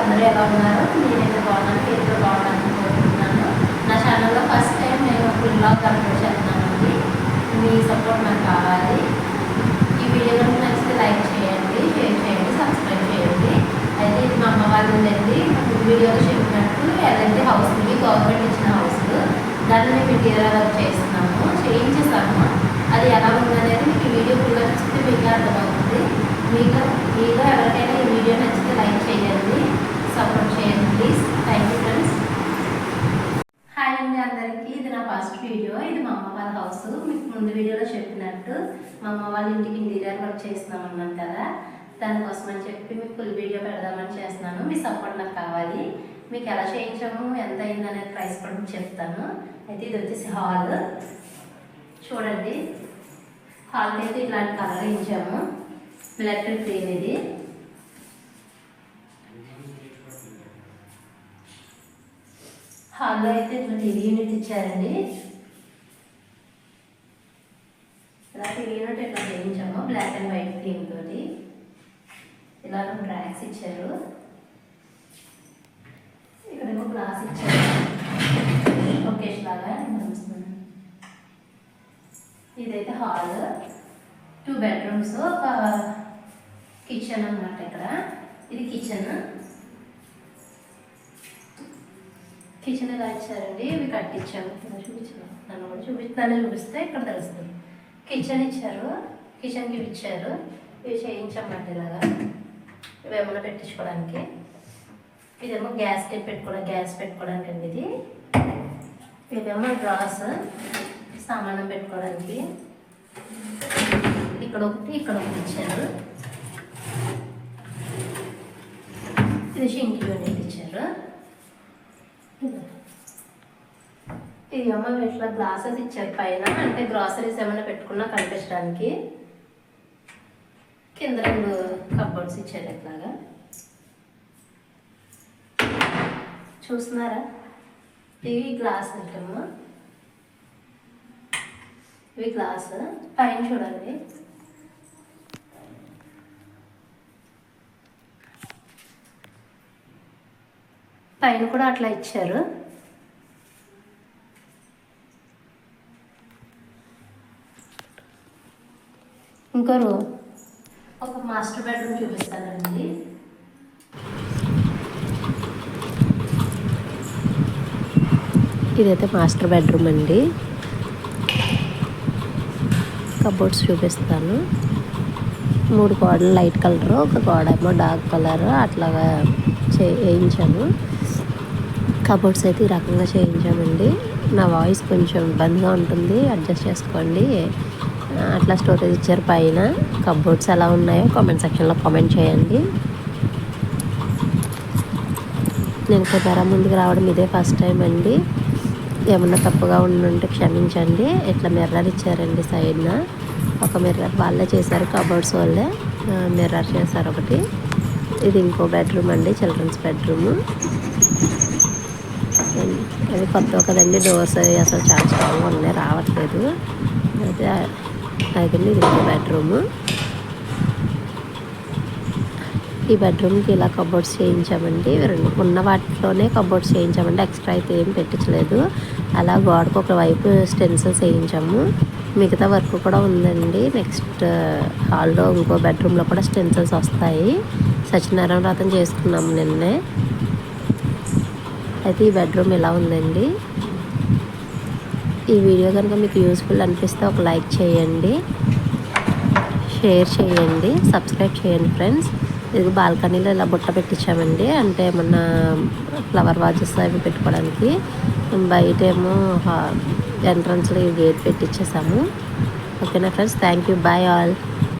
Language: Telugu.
అందరూ ఎలా ఉన్నారు నేనైతే బాగున్నాను మీరు బాగున్నాను కోరుకుంటున్నాను. నా ఛానల్లో ఫస్ట్ టైం నేను ఫుల్ బ్లాగ్ అప్లోడ్ చేస్తున్నానండి. మీ సపోర్ట్ నాకు కావాలి. ఈ వీడియో కనుక నచ్చితే లైక్ చేయండి షేర్ చేయండి సబ్స్క్రైబ్ చేయండి. అయితే ఇది మా అమ్మ వాళ్ళు ఉందండి వీడియోలో చెప్పినట్టు ఏదైతే హౌస్ ఉంది గవర్నమెంట్ ఇచ్చిన హౌస్ దాన్ని మేము ఇంటీరియర్ వర్క్ చేస్తున్నాము చేయించేసాము అది ఎలా ఉందనేది మీకు వీడియో ఫుల్గా చూస్తే మీకు అర్థమవుతుంది. మీకు మీలో ఎవరికైనా ఈ వీడియో నచ్చితే లైక్ చేయండి సపోర్ట్ చేయండి please thank you friends hi అండి అందరికీ ఇది నా ఫస్ట్ వీడియో ఇది మా అమ్మ వాళ్ళ హౌస్ మీకు ముందు వీడియోలో చెప్పినట్టు మా అమ్మ వాళ్ళ ఇంటికి ఇంటీరియర్ వర్క్ చేస్తున్నాం అన్నాను కదా. దానికోసం అని చెప్పి మీకు ఫుల్ వీడియో పెడదామని చేస్తున్నాను. మీ సపోర్ట్ నాకు కావాలి. మీకు ఎలా చేయించాము ఎంత అయింది అనేది ప్రైస్ కూడా మీకు చెప్తాను. అయితే ఇది వచ్చేసి హాల్ చూడండి. హాల్కి అయితే ఇలాంటి కలర్ ఇచ్చాము. బ్లాక్ అండ్ గ్రీన్ ఇది హాల్లో అయితే ఇట్లా టీవీ యూనిట్ ఇచ్చారండి. ఇలా టీవీ ఇట్లా చేయించాము బ్లాక్ అండ్ వైట్ థీమ్ తోటి. ఇలా ట్రాక్స్ ఇచ్చారు. ఇక్కడేమో గ్లాస్ ఇచ్చారు. ఒకేష్ లాగా ఇదైతే హాల్ టూ బెడ్రూమ్స్ ఒక కిచెన్ అన్నమాట ఇక్కడ. ఇది కిచెన్ కిచెన్ ఎలా ఇచ్చారండి? ఇవి కట్టించాము. ఇలా చూపించాము నన్ను కూడా చూపిస్తాను చూపిస్తే ఇక్కడ తెలుస్తుంది. కిచెన్ ఇచ్చారు. కిచెన్కి ఇచ్చారు ఇవి చేయించామంట ఇలాగా ఇవి ఏమైనా పెట్టించుకోవడానికి. ఇదేమో గ్యాస్ టైప్ పెట్టుకోవడం గ్యాస్ పెట్టుకోవడానికి అండి ఇది. ఇదేమో డ్రాస్ సామానం పెట్టుకోవడానికి. ఇక్కడ ఒకటి ఇక్కడ ఒకటి ఇచ్చారు. ఇది షింక్ యూనిట్ ఇచ్చారు. ఇది అమ్మ ఇట్లా గ్లాసెస్ ఇచ్చారు. పైన అంటే గ్రాసరీస్ ఏమైనా పెట్టుకున్నా కనిపించడానికి. కింద రెండు కబోర్డ్స్ ఇచ్చారు ఇట్లాగా. చూస్తున్నారా? ఇవి గ్లాస్ ఐటమ్. ఇవి గ్లాస్. పైన చూడండి. పైన కూడా అట్లా ఇచ్చారు. ఇంకో రూమ్ ఒక మాస్టర్ బెడ్రూమ్ చూపిస్తానండి. ఇదైతే మాస్టర్ బెడ్రూమ్ అండి. కబోర్డ్స్ చూపిస్తాను. మూడు గోడలు లైట్ కలర్ ఒక గోడ ఏమో డార్క్ కలర్ అట్లాగా చే వేయించాము కబోర్డ్స్ అయితే ఈ రకంగా చేయించామండి. నా వాయిస్ కొంచెం ఇబ్బందిగా ఉంటుంది అడ్జస్ట్ చేసుకోండి. అట్లా స్టోరేజ్ ఇచ్చారు పైన. కబోర్డ్స్ ఎలా ఉన్నాయో కామెంట్ సెక్షన్లో కామెంట్ చేయండి. నేను కెమెరా ముందుకు రావడం ఇదే ఫస్ట్ టైం అండి. ఏమన్నా తప్పుగా ఉండుంటే క్షమించండి. ఇట్లా మిర్రర్ ఇచ్చారండి సైడ్న ఒక మిర్రర్ వాళ్ళే చేశారు కబోర్డ్స్ వాళ్ళే. మిర్రర్ చేశారు ఒకటి. ఇది ఇంకో బెడ్రూమ్ అండి చిల్డ్రన్స్ బెడ్రూమ్ అది కొత్త కదండి డోర్స్ అవి అసలు చాలా స్ట్రాంగ్గా ఉన్నాయి రావట్లేదు. అయితే అదండి ఇది బెడ్రూమ్. ఈ బెడ్రూమ్కి ఇలా కబోర్డ్స్ చేయించామండి. రెండు ఉన్న వాటిలోనే కబోర్డ్స్ చేయించామండి. ఎక్స్ట్రా అయితే ఏం పెట్టించలేదు. అలా గోడకు ఒక వైపు స్టెన్సిల్స్ వేయించాము. మిగతా వర్క్ కూడా ఉందండి. నెక్స్ట్ హాల్లో ఇంకో బెడ్రూమ్లో కూడా స్టెన్సిల్స్ వస్తాయి. సత్యనారాయణ వ్రతం చేసుకున్నాము నిన్నే. అయితే ఈ బెడ్రూమ్ ఇలా ఉందండి. ఈ వీడియో కనుక మీకు యూస్ఫుల్ అనిపిస్తే ఒక లైక్ చేయండి షేర్ చేయండి సబ్స్క్రైబ్ చేయండి ఫ్రెండ్స్. ఇది బాల్కనీలో ఇలా బుట్ట పెట్టించామండి. అంటే ఏమన్నా ఫ్లవర్ వాజెస్ అవి పెట్టుకోవడానికి. బయట ఏమో ఎంట్రన్స్లో ఈ గేట్ పెట్టించేసాము. ఓకేనా friends? Thank you bye all